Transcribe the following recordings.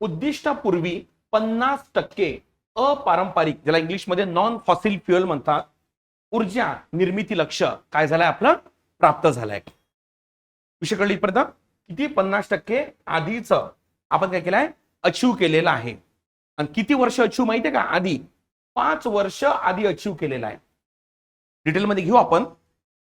उद्दिष्टापूर्वी पन्नास टक्के अपारंपरिक ज्याला इंग्लिशमध्ये नॉन फॉसिल फ्युएल म्हणतात ऊर्जा निर्मिती लक्ष काय झालंय आपलं? प्राप्त झालंय. विषय कळली इथपर्यंत? किती पन्नास टक्के आधीच आपण काय केलंय? अचीव केलेलं आहे. आणि किती वर्ष अचीव माहितीये का? आधी. पाच वर्ष आधी अचीव केलेलं आहे. डिटेलमध्ये घेऊ आपण.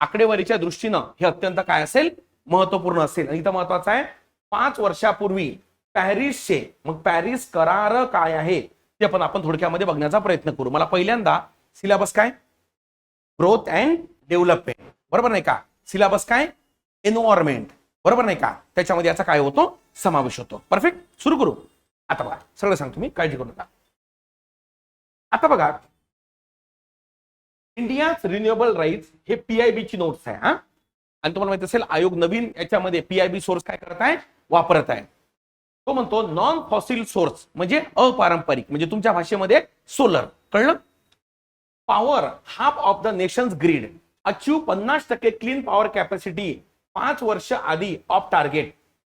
आकडेवारीच्या दृष्टीनं हे अत्यंत काय असेल? महत्त्वपूर्ण असेल. आणि इथं महत्वाचं आहे पाच वर्षापूर्वी पॅरिसचे. मग पॅरिस करार काय आहे? ते पण आपण थोडक्यामध्ये बघण्याचा प्रयत्न करू. मला पहिल्यांदा सिलेबस काय? Growth and development. बरोबर नाही का? सिलेबस काय? एन्व्हायरमेंट. बरोबर नाही का? त्याच्यामध्ये याचा काय होतो? समावेश होतो. परफेक्ट? सुरू करू. आता बघा. सगळं सांगतो मी काळजी करू नका. आता बघा. इंडिया रिन्युएबल राईट्स हे पीआयबी ची नोट्स आहे हा. आणि तुम्हाला माहिती असेल आयोग नवीन याच्यामध्ये पीआयबी सोर्स काय करत आहे वापरत आहे तो म्हणतो नॉन फॉसिल सोर्स म्हणजे अपारंपरिक म्हणजे तुमच्या भाषेमध्ये सोलर कळलं? Power half of the nations grid achieve पन्नास टक्के क्लीन पॉवर कॅपॅसिटी पाच वर्ष आधी of target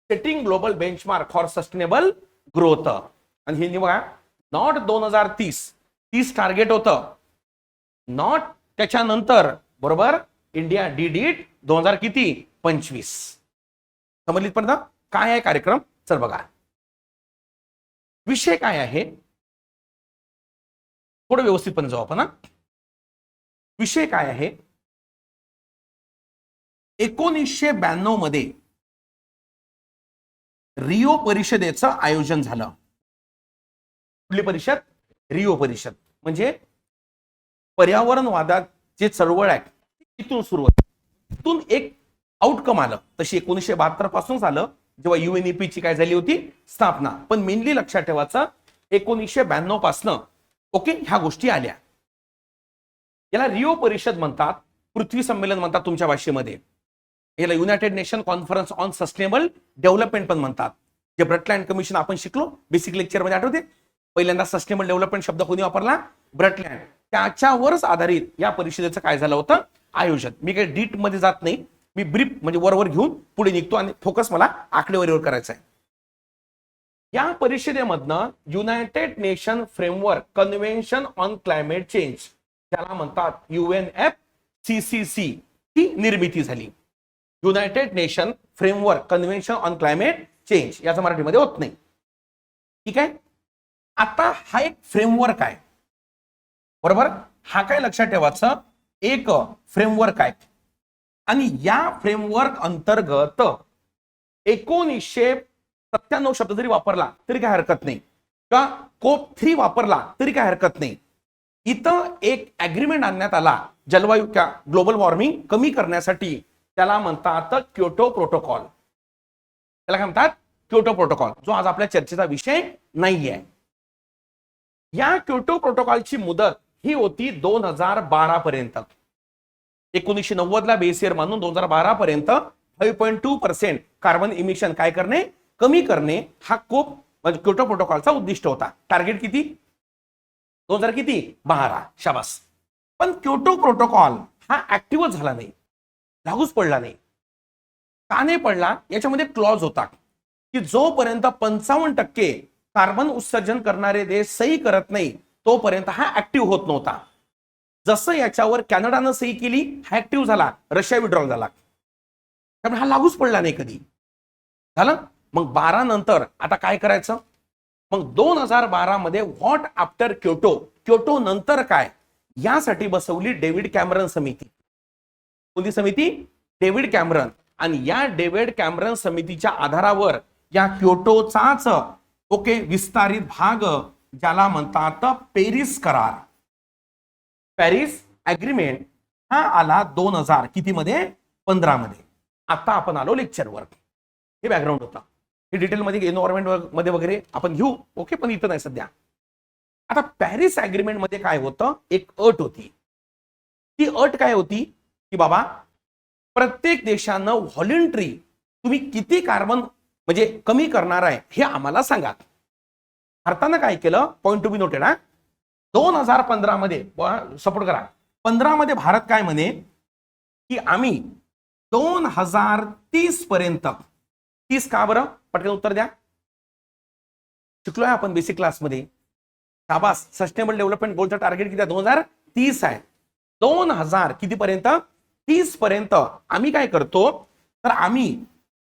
setting global benchmark for sustainable growth आणि हे बघा नॉट दोन हजार तीस. तीस टार्गेट होतं. नॉट त्याच्यानंतर बरोबर? इंडिया डी इट दोन हजार किती? पंचवीस. समजली पण काय आहे कार्यक्रम? चल बघा. विषय काय आहे? थोडं व्यवस्थितपणे जाऊ आपण विषय काय आहे? एकोणीसशे ब्याण्णवमध्ये रिओ परिषदेचं आयोजन झालं. कुठली परिषद? रिओ परिषद. म्हणजे पर्यावरणवादात जे चळवळ आहे तिथून सुरुवात. तिथून एक आउटकम आलं. तशी एकोणीसशे बहात्तरपासून झालं. जेव्हा युएनईपीची काय झाली होती? स्थापना. पण मेनली लक्षात ठेवायचं एकोणीसशे ब्याण्णव पासनं ओके ह्या गोष्टी आल्या. याला रिओ परिषद म्हणतात पृथ्वी संमेलन म्हणतात तुमच्या भाषेमध्ये. याला united nation conference on sustainable development पण म्हणतात. जे ब्रटलँड कमिशन आपण शिकलो बेसिक लेक्चरमध्ये आठवते? पहिल्यांदा सस्टेनेबल डेव्हलपमेंट शब्द कोणी वापरला? ब्रटलँड त्याच्यावरच आधारित या परिषदेचं काय झालं होतं? आयोजन. मी काही डीटमध्ये जात नाही. मी ब्रीफ म्हणजे वरवर घेऊन पुढे निघतो आणि फोकस मला आकडेवारीवर करायचा आहे. या परिषदेमधनं united nation framework convention on climate change त्याला म्हणतात UN F C C C ही निर्मिती झाली. United nation framework convention on climate change याचा मराठीमध्ये होत नाही. ठीक आहे? आता हा एक फ्रेमवर्क आहे. बरोबर? हा काय लक्षात ठेवायचं? एक फ्रेमवर्क आहे. आणि या फ्रेमवर्क अंतर्गत एकोणीसशे सत्त्याण्णव शब्द जरी वापरला तरी काय हरकत नाही. किंवा कोप थ्री वापरला तरी काय हरकत नाही. इथं एक अग्रीमेंट आणण्यात आला जलवायू क्या ग्लोबल वॉर्मिंग कमी करण्यासाठी. त्याला म्हणतात क्योटो प्रोटोकॉल त्याला काय म्हणतात? क्योटो प्रोटोकॉल जो आज आपल्या चर्चेचा विषय नाहीये. या क्योटो प्रोटोकॉलची मुदत ही होती दोन हजार बारा पर्यंत. एकोणीसशे नव्वद ला बेस इयर मानून दोन हजार बारा पर्यंत five point two percent carbon emission काय करणे कमी करणे हा कोप म्हणजे क्योटो प्रोटोकॉलचा उद्दिष्ट होता. टार्गेट किती? दोन हजार किती? बारा. शाबास. पण क्योटो प्रोटोकॉल हा ऍक्टिव्हच झाला नाही. लागूच पडला नाही. का नाही पडला? याच्यामध्ये क्लॉज होता की जोपर्यंत पंचावन्न टक्के कार्बन उत्सर्जन करणारे देश सही करत नाही तोपर्यंत हा ऍक्टिव्ह होत नव्हता. जसं याच्यावर कॅनडानं सही केली ऍक्टिव्ह झाला रशिया विड्रॉल झाला. त्यामुळे हा लागूच पडला नाही कधी. झालं? मग बारा नंतर आता काय करायचं? मग दोन हजार बारा मध्ये व्हॉट आफ्टर क्योटो क्योटो नंतर काय? यासाठी बसवली डेव्हिड कॅमरन समिती. कोणती समिती? David Cameron. आणि या डेव्हिड कॅमरन समितीच्या आधारावर या क्योटोचाच ओके विस्तारित भाग ज्याला म्हणतात पेरिस करार. पॅरिस अग्रीमेंट हा आला दोन हजार किती मध्ये पंधरा मध्ये आता आपण आलो लेक्चरवर. हे बॅकग्राऊंड होता. हे डिटेलमध्ये एन्व्हायरमेंटमध्ये वगैरे आपण घेऊ. ओके पण इथं नाही सध्या. आता पॅरिस अग्रीमेंटमध्ये काय होतं? एक अट होती. ती अट काय होती? की बाबा प्रत्येक देशानं व्हॉलेंटरी तुम्ही किती कार्बन म्हणजे कमी करणार आहे हे आम्हाला सांगा. भारतानं काय केलं? पॉईंट टू बी नोटेड हा. दोन हजार पंधरा मध्ये सपोर्ट करा. पंधरामध्ये भारत काय म्हणे? की आम्ही दोन हजार तीस पर्यंत तीस का बरं? पटकन उत्तर द्या. शिकलोय आपण बेसिक क्लासमध्ये शाबास सस्टेनेबल डेव्हलपमेंट गोलचं टार्गेट किती दोन हजार तीस आहे. दोन हजार कितीपर्यंत? तीस पर्यंत. आम्ही काय करतो? तर आम्ही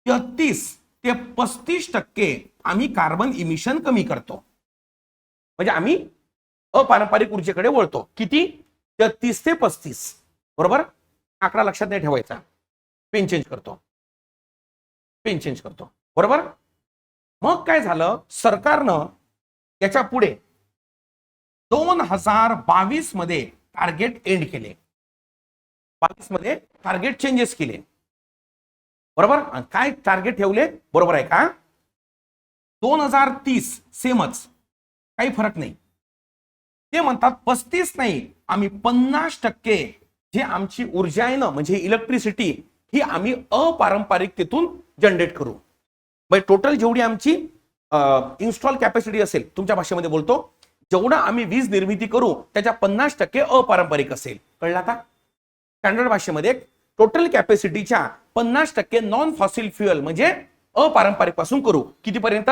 तेहतीस ते पस्तीस टक्के आम्ही कार्बन इमिशन कमी करतो. म्हणजे आम्ही अपारंपरिक ऊर्जेकडे वळतो. किती? तेहतीस ते पस्तीस. बरोबर? आकडा लक्षात नाही ठेवायचा. पेन चेंज करतो. पेन चेंज करतो. बरोबर? मग काय झालं? सरकारनं याच्यापुढे दोन हजार बावीसमध्ये टार्गेट एंड केले. बावीसमध्ये टार्गेट चेंजेस केले. बरोबर? काय टार्गेट ठेवले? बरोबर आहे का? दोन हजार तीस सेमच. काही फरक नाही. ते म्हणतात पस्तीस नाही आम्ही पन्नास टक्के. जे आमची ऊर्जा आहे ना म्हणजे इलेक्ट्रिसिटी ही आम्ही अपारंपरिकतेतून जनरेट करू. म्हणजे टोटल जेवढी आमची इन्स्टॉल कॅपॅसिटी असेल तुमच्या भाषेमध्ये बोलतो जेवढं आम्ही वीज निर्मिती करू त्याच्या पन्नास टक्के अपारंपरिक असेल. कळलं आता? स्टँडर्ड भाषेमध्ये टोटल कॅपॅसिटीच्या पन्नास टक्के नॉन फॉसिल फ्युअल म्हणजे अपारंपरिकपासून करू. कितीपर्यंत?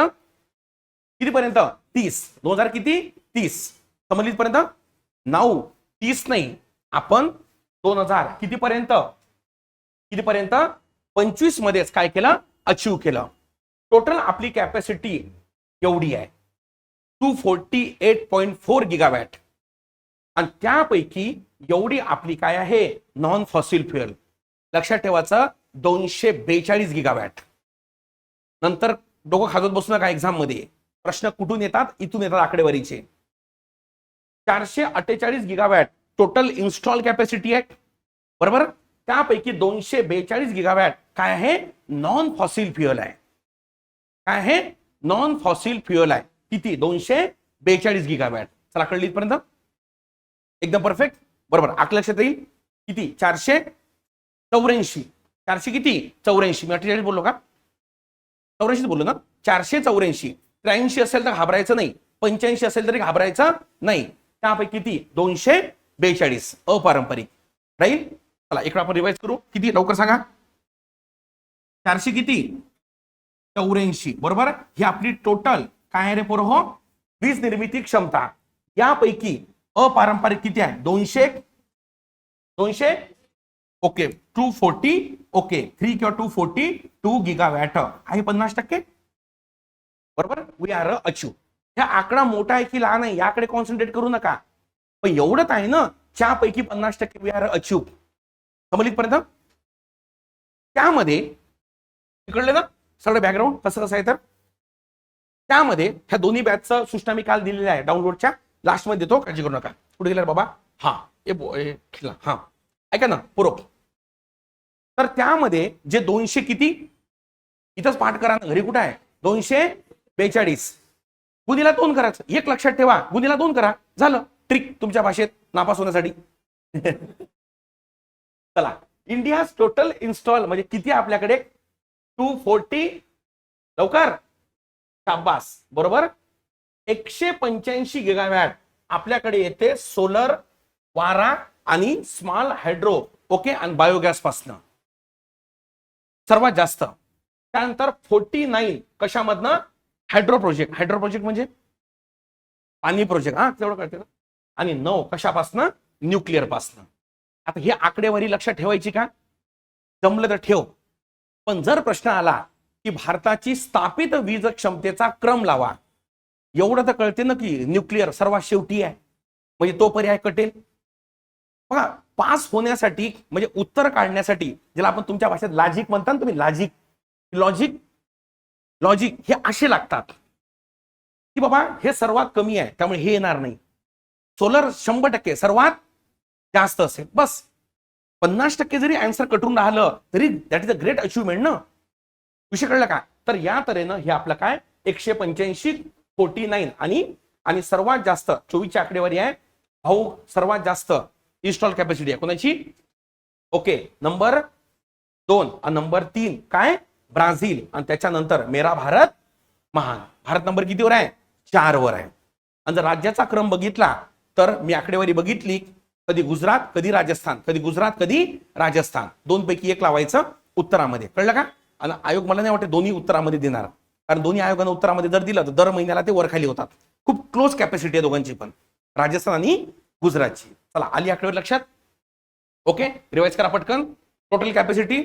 कितीपर्यंत? तीस. दोन हजार किती? तीस. समजलीत पर्यंत नऊ. तीस नाही. आपण दोन हजार. कितीपर्यंत? कितीपर्यंत? पंचवीस मध्येच काय केलं? अचीव केलं. टोटल आपली कॅपॅसिटी एवढी आहे. Two forty eight point four gigawatt आणि त्यापैकी एवढी आपली काय आहे? नॉन फॉसिल फ्युएल लक्षात ठेवायचं दोनशे बेचाळीस गिगावॅट नंतर डोकं खाजत बसू नका एक्झाममध्ये. प्रश्न कुठून येतात? इथून येतात आकडेवारीचे. चारशे अठ्ठेचाळीस गिगावॅट टोटल इन्स्टॉल कॅपॅसिटी आहे. बरोबर? त्यापैकी दोनशे बेचाळीस गिगावॅट काय आहे? नॉन फॉसिल फ्युअल आहे. काय आहे? नॉन फॉसिल फ्युअल आहे. किती? दोनशे बेचाळीस गिगावॅट चला कळली इथपर्यंत? एकदम परफेक्ट बरोबर. आक लक्षात येईल? किती? चारशे चौऱ्याऐंशी. चारशे किती? चौऱ्याऐंशी. मी अठ्ठेचाळीस बोललो का? चौऱ्याऐंशीच बोललो ना? चारशे चौऱ्याऐंशी. त्र्याऐंशी असेल तर घाबरायचं नाही. पंच्याऐंशी असेल तरी घाबरायचं नाही. त्यापैकी किती? दोनशे बेचाळीस. अपारंपरिक. राहील? चला इकडे आपण रिवाइज करू. किती? लवकर सांगा. चारशे किती? चौऱ्याऐंशी. बरोबर? ही आपली टोटल काय आहे रे पोरं हो? वीज निर्मिती क्षमता. यापैकी अपारंपरिक किती आहे? दोनशे? दोनशे? Okay. Two forty? Okay. Three किंवा टू फोर्टी? Two gigawatt. आहे पन्नास टक्के? बरोबर? वी आर अचीव ह्या आकडा मोठा आहे की लहान आहे याकडे कॉन्सन्ट्रेट करू नका. पण एवढंच आहे ना त्यापैकी पन्नास टक्के वी आर अचीव समजलीत पर्यंत त्यामध्ये इकडले ना सगळं बॅकग्राऊंड कसं कसं आहे तर? त्यामध्ये ह्या दोन्ही बॅचचं सूचना मी काल दिलेल्या आहे डाउनलोडच्या लास्टमध्ये देतो काळजी करू नका. कुठे गेला बाबा? हा ए हा ऐका ना पुरो तर त्यामध्ये जे दोनशे किती? इथंच पाठ करा ना घरी कुठं आहे? दोनशे बेचाळीस. गुन्हेला दोन करायचं. एक लक्षात ठेवा. गुन्हेला दोन करा. झालं. ट्रिक तुमच्या भाषेत नापास होण्यासाठी. चला. इंडिया टोटल इन्स्टॉल म्हणजे किती आहे आपल्याकडे? टू फोर्टी लवकर. शाबास. बरोबर? एकशे पंच्याऐंशी गिगावॅट आपल्याकडे येते सोलर वारा आणि स्मॉल हायड्रो ओके आणि बायोगॅस पासन. सर्वात जास्त. त्यानंतर फोर्टी नाईन कशामधनं? हायड्रो प्रोजेक्ट हायड्रो प्रोजेक्ट म्हणजे? पाणी प्रोजेक्ट हा तेवढं कळते ना आणि नऊ कशापासनं? न्यूक्लिअर पासनं. आता ही आकडेवारी लक्षात ठेवायची का? जमलं तर ठेव. पण जर प्रश्न आला की भारताची स्थापित वीज क्षमतेचा क्रम लावा. एवढं तर कळते ना की न्यूक्लिअर सर्वात शेवटी आहे. म्हणजे तो पर्याय कटेल. बघा पास होण्यासाठी म्हणजे उत्तर काढण्यासाठी ज्याला आपण तुमच्या भाषेत लॉजिक म्हणता ना तुम्ही लॉजिक लॉजिक लॉजिक हे असे लागतात की बाबा हे सर्वात कमी आहे त्यामुळे हे येणार नाही. सोलर शंभर टक्के सर्वात जास्त असेल. बस. पन्नास टक्के जरी अँसर कटून राहिलं तरी that is a great achievement ना. विषय कळलं का? तर या तऱ्हेनं हे आपलं काय? एकशे पंच्याऐंशी फोर्टी नाईन आणि आणि सर्वात जास्त चोवीसच्या आकडेवारी आहे. भाऊ सर्वात जास्त इन्स्टॉल कॅपॅसिटी आहे. कोणाची? ओके नंबर दोन. नंबर तीन. काय? ब्राझील आणि त्याच्यानंतर मेरा भारत महान. भारत नंबर कितीवर आहे? चारवर आहे. आणि जर राज्याचा क्रम बघितला तर मी आकडेवारी बघितली कधी गुजरात कधी राजस्थान. कधी गुजरात कधी राजस्थान. दोनपैकी एक लावायचं उत्तरामध्ये. कळलं का? आणि आयोग मला नाही वाटत दोन्ही उत्तरामध्ये देणार. कारण दोन्ही आयोगानं उत्तरामध्ये जर दिलं तर दर महिन्याला ते वरखाली होतात. खूप क्लोज कॅपॅसिटी आहे दोघांची पण. राजस्थान आणि गुजरातची. चला आली आकडेवारी लक्षात? ओके? रिवाईज करा पटकन. टोटल कॅपॅसिटी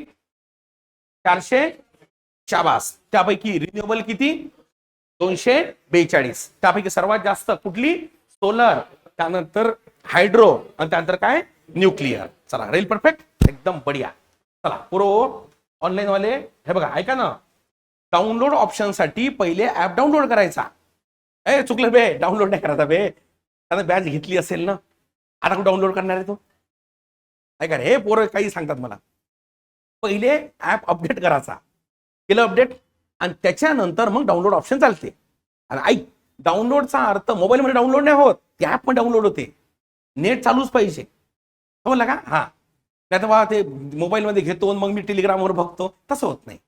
चारशे शाबास. त्यापैकी रिन्युएबल किती? दोनशे बेचाळीस. त्यापैकी सर्वात जास्त कुठली? सोलर त्यानंतर हायड्रो आणि त्यानंतर काय? न्यूक्लिअर चला रेल परफेक्ट एकदम बढिया. चला पुरो ऑनलाईन वाले हे बघा ऐका ना. डाउनलोड ऑप्शनसाठी पहिले ऍप डाउनलोड करायचा. ए चुकलं बे डाउनलोड नाही करायचा बे. त्यानं बॅच घेतली असेल ना. आता कुठं डाउनलोड करणार आहे तो? ऐका रे, हे पोरं काही सांगतात मला. पहिले ऍप अपडेट करायचा. केलं अपडेट आणि त्याच्यानंतर मग डाउनलोड ऑप्शन चालते. आणि ऐक डाउनलोडचा अर्थ मोबाईलमध्ये डाउनलोड नाही होत त्या ॲपमध्ये पण डाउनलोड होते. नेट चालूच पाहिजे. समजलं का? हा. नाही तर बा ते मोबाईलमध्ये घेतो आणि मग मी टेलिग्रामवर बघतो. तसं होत नाही.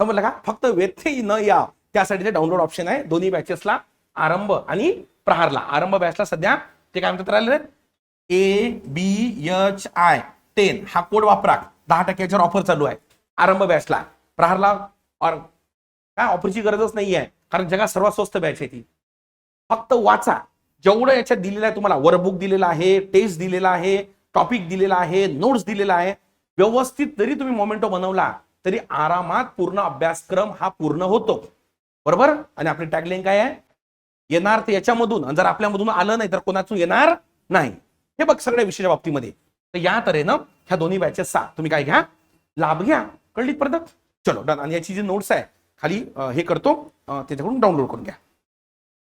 समजलं का? फक्त व्यत्यय न या. त्यासाठी ते डाउनलोड ऑप्शन आहे. दोन्ही बॅचेसला आरंभ आणि प्रहारला. आरंभ बॅचला सध्या ते काय म्हणतात राहिले A B H I ten हा कोड वापरा. दहा टक्क्याच्यावर ऑफर चालू आहे. आरंभ बॅचला प्रहारला और काय ऑफरची गरजच नाही आहे कारण जगात सर्वात स्वस्त बॅच आहे ती. फक्त वाचा. जेवढं याच्यात दिलेलं आहे तुम्हाला वर्कबुक दिलेलं आहे टेस्ट दिलेला आहे टॉपिक दिलेला आहे नोट्स दिलेला आहे व्यवस्थित जरी तुम्ही मोमेंटो बनवला तरी आरामात पूर्ण अभ्यासक्रम हा पूर्ण होतो. बरोबर? आणि आपली टॅगलाईन काय आहे? येणार ते याच्यामधून. जर आपल्यामधून आलं नाही तर कोणातून येणार नाही? हे बघ सगळ्या विषयाच्या बाबतीमध्ये. तर या तऱ्हेनं ह्या दोन्ही बॅचेसचा तुम्ही काय घ्या? लाभ घ्या. कळलीत परत चलो डन आणि याची जी नोट्स आहे खाली हे करतो त्याच्याकडून डाउनलोड करून घ्या.